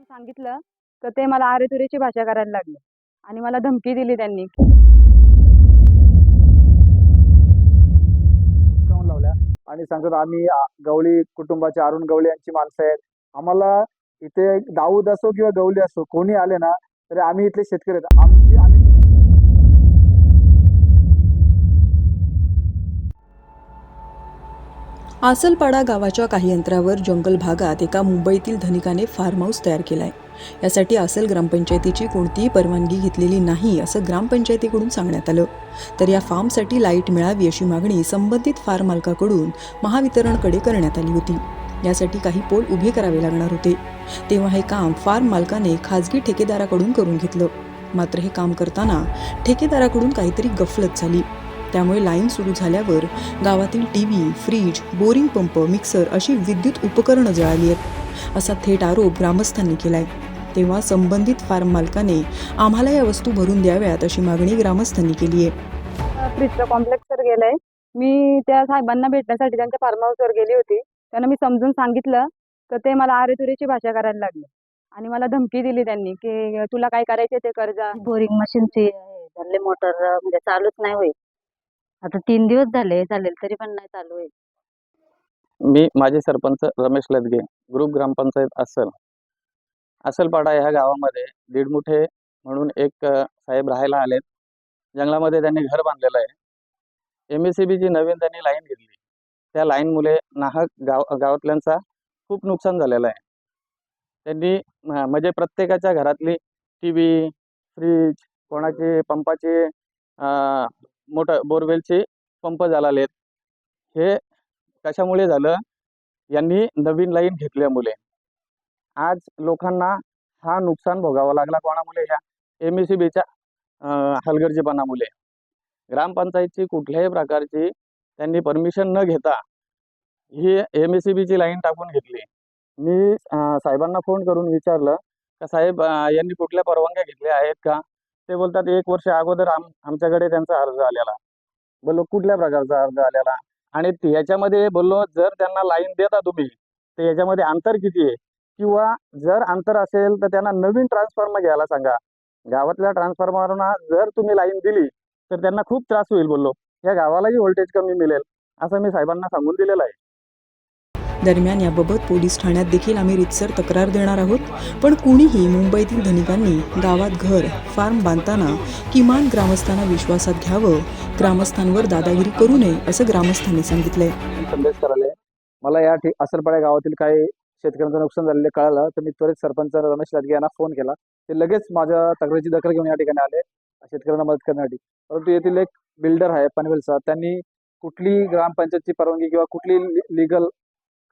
सांगितलं तर ते मला आरेतुरीची भाषा करायला लागले. आणि मला धमकी दिली त्यांनी. लावल्या आणि सांगतात आम्ही गवळी कुटुंबाचे अरुण गवळी यांची माणसं आहेत. आम्हाला इथे दाऊद असो किंवा गवळी असो कोणी आले ना तरी आम्ही इथले शेतकरी आहेत. आमची आम्ही आसलपाडा गावाच्या काही अंतरावर जंगल भागात एका मुंबईतील धनिकाने फार्म हाऊस तयार केलाय. यासाठी आसल ग्रामपंचायतीची कोणतीही परवानगी घेतलेली नाही असं ग्रामपंचायतीकडून सांगण्यात आलं. तर या फार्मसाठी लाइट मिळावी अशी मागणी संबंधित फार्म मालकाकडून महावितरणकडे करण्यात आली होती. यासाठी काही पोल उभे करावे लागणार होते. तेव्हा हे काम फार्म मालकाने खाजगी ठेकेदाराकडून करून घेतलं. मात्र हे काम करताना ठेकेदाराकडून काहीतरी गफलत झाली. त्यामुळे लाईन सुरू झाल्यावर गावातील T V fridge boring pump mixer अशी विद्युत उपकरणं जळाली आहेत. असा थेट आरोप ग्रामस्थांनी केलाय. तेव्हा संबंधित फार्म मालकाने आम्हाला या वस्तू भरून द्याव्यात अशी मागणी ग्रामस्थांनी केली आहे. फ्रीजचं कॉम्प्लेक्सवर गेलंय. मी त्या साहेबांना भेटण्यासाठी त्यांच्या फार्म हाऊसवर गेली होती. त्यांना मी समजून सांगितलं तर ते मला आरेतुरीची भाषा करायला लागले. आणि मला धमकी दिली त्यांनी की तुला काय करायचे ते कर जा. बोरिंग मशीनची झाले मोटर म्हणजे चालूच नाही होईल आता तीन दिवस झाले चालेल तरी पण नाही चालू आहे मी माजी सरपंच रमेश लदगे ग्रुप ग्रामपंचायत असल असलपाडा ह्या गावामध्ये दीडमुठे म्हणून एक साहेब राहायला आलेत. जंगलामध्ये त्यांनी घर बांधलेलं आहे. एम एस सी बीची नवीन त्यांनी लाईन घेतली. त्या लाईनमुळे नाहक गाव गावातल्यांचा खूप नुकसान झालेलं आहे. त्यांनी म्हणजे प्रत्येकाच्या घरातली टी व्ही फ्रीज कोणाची पंपाची मोटर बोरवेलचे पंप झालेले हे कशामुळे झालं? यांनी नवीन लाईन घेतल्यामुळे. आज लोकांना हा नुकसान भोगावा लागला कोणामुळे? ह्या एम एस सी बीच्या हलगर्जीपणामुळे. ग्रामपंचायतची कुठल्याही प्रकारची त्यांनी परमिशन न घेता ही एम एस सी बीची लाईन टाकून घेतली. मी साहेबांना फोन करून विचारलं का साहेब यांनी कुठल्या परवानग्या घेतल्या आहेत का? ते बोलतात एक वर्ष अगोदर आम आमच्याकडे त्यांचा अर्ज आलेला. बोललो कुठल्या प्रकारचा अर्ज आलेला? आणि याच्यामध्ये बोललो जर त्यांना लाईन देता तुम्ही तर याच्यामध्ये अंतर किती आहे? किंवा जर अंतर असेल तर त्यांना नवीन ट्रान्सफॉर्मर घ्यायला सांगा. गावातल्या ट्रान्सफॉर्मरना जर तुम्ही लाईन दिली तर त्यांना खूप त्रास होईल बोललो. या गावालाही व्होल्टेज कमी मिळेल असं मी साहेबांना सांगून दिलेलं आहे. दरम्यान याबाबत पोलीस ठाण्यात देखील आम्ही रितसर तक्रार देणार आहोत. पण कुणीही मुंबईतील धनिकांनी गावात घर फार्म बांधताना किमान ग्रामस्थांना विश्वासात घ्यावं ग्रामस्थांवर दादागिरी करू नये असं ग्रामस्थांनी सांगितलंय. संदेश करायला मला या असरपाड्या गावातील काही शेतकऱ्यांचं नुकसान झालेलं कळालं तर मी त्वरित सरपंच रमेश लादगे यांना फोन केला. ते लगेच माझ्या तक्रारीची दखल घेऊन या ठिकाणी आले शेतकऱ्यांना मदत करण्यासाठी. परंतु येथील एक बिल्डर आहे पनवेलचा त्यांनी कुठली ग्रामपंचायतची परवानगी किंवा कुठली लिगल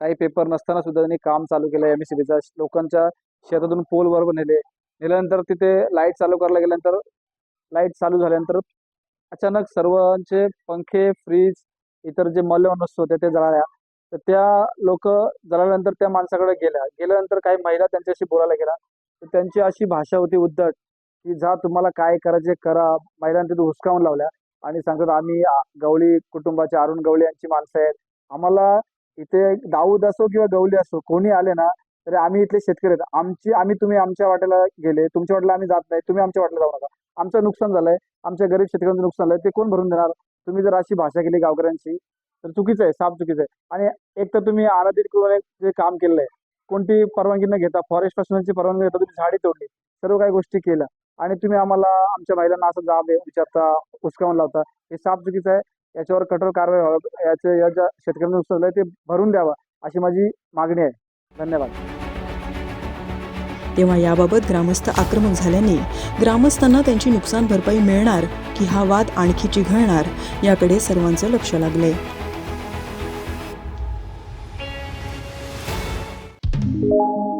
काही पेपर नसताना सुद्धा त्यांनी काम चालू केलं एम एस लोकांच्या शेतातून पोल बरोबर नेले. नेल्यानंतर तिथे लाइट चालू करायला गेल्यानंतर लाइट चालू झाल्यानंतर अचानक सर्वांचे पंखे फ्रीज इतर जे मौल्यवान वस्तू होत्या ते जळाल्या. तर त्या लोक जळाल्यानंतर त्या माणसाकडे गेल्या. गेल्यानंतर काही महिला त्यांच्याशी बोलायला गेल्या. तर त्यांची अशी भाषा होती उद्धट की जा तुम्हाला काय करायचे करा. महिलांनी तिथे हुसकावून लावल्या आणि सांगतात आम्ही गवळी कुटुंबाचे अरुण गवळी यांची माणसं आहेत. आम्हाला इथे दाऊद असो किंवा गवली असो कोणी आले ना तरी आम्ही इथले शेतकरी आहेत. आमची आम्ही तुम्ही आमच्या वाट्याला गेले तुमच्या वाट्याला आम्ही जात नाही तुम्ही आमच्या वाट्याला जाऊ नका. आमचं नुकसान झालंय आमच्या गरीब शेतकऱ्यांचं नुकसान झालंय ते कोण भरून देणार? तुम्ही जर अशी भाषा केली गावकऱ्यांची तर चुकीचं आहे साफ चुकीचं आहे. आणि एक तर तुम्ही अनधिकृत जे काम केलेलं आहे कोणती परवानगी न घेता फॉरेस्ट पर्सनची परवानगी घेता तुम्ही झाडी तोडली सर्व काही गोष्टी केल्या. आणि तुम्ही आम्हाला आमच्या महिलांना असं जाब विचारता उचकावून लावता हे साफ चुकीचं आहे. याच्यावर कठोर कारवाई व्हावी. याचं या ज्या शेतकऱ्यांना नुकसान झालं ते भरून द्यावं अशी माझी मागणी आहे. धन्यवाद. तेव्हा याबाबत ग्रामस्थ आक्रमक झाल्याने ग्रामस्थांना त्यांची नुकसान भरपाई मिळणार की हा वाद आणखी चिघळणार याकडे सर्वांचं लक्ष लागले Thank you.